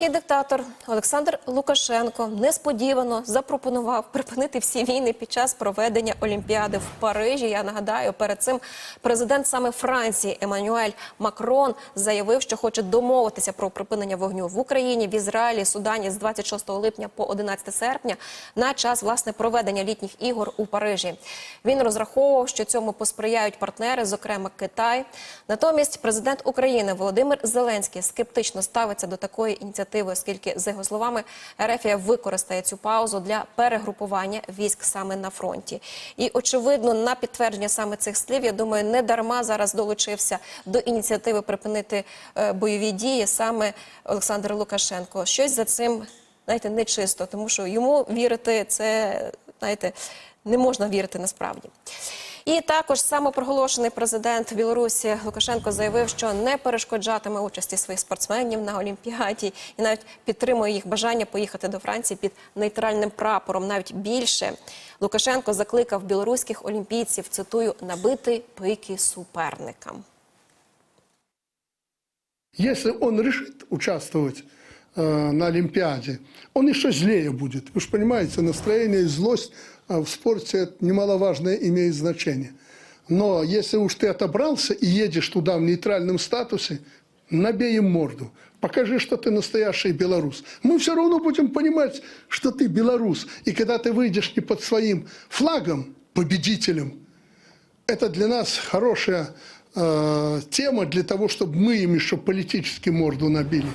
І диктатор Олександр Лукашенко несподівано запропонував припинити всі війни під час проведення Олімпіади в Парижі. Я нагадаю, перед цим президент саме Франції Еммануель Макрон заявив, що хоче домовитися про припинення вогню в Україні, в Ізраїлі, Судані з 26 липня по 11 серпня на час власне проведення літніх ігор у Парижі. Він розраховував, що цьому посприяють партнери, зокрема Китай. Натомість президент України Володимир Зеленський скептично ставиться до такої ініціативи, оскільки, за його словами, Ерефія використає цю паузу для перегрупування військ саме на фронті. І очевидно, на підтвердження саме цих слів, я думаю, не дарма зараз долучився до ініціативи припинити е, бойові дії саме Олександр Лукашенко. Щось за цим знаєте, нечисто, тому що йому вірити це знаєте, не можна вірити насправді. І також самопроголошений президент Білорусі Лукашенко заявив, що не перешкоджатиме участі своїх спортсменів на Олімпіаді і навіть підтримує їх бажання поїхати до Франції під нейтральним прапором. Навіть більше Лукашенко закликав білоруських олімпійців цитую набити пики суперникам. Если он решит участвовать э, на Олимпиаде, он еще злее будет. Вы же понимаете, настроение и злость э, в спорте это немаловажное имеет значение. Но если уж ты отобрался и едешь туда в нейтральном статусе, набей им морду. Покажи, что ты настоящий белорус. Мы все равно будем понимать, что ты белорус. И когда ты выйдешь не под своим флагом, победителем, это для нас хорошая э, тема для того, чтобы мы им еще политически морду набили.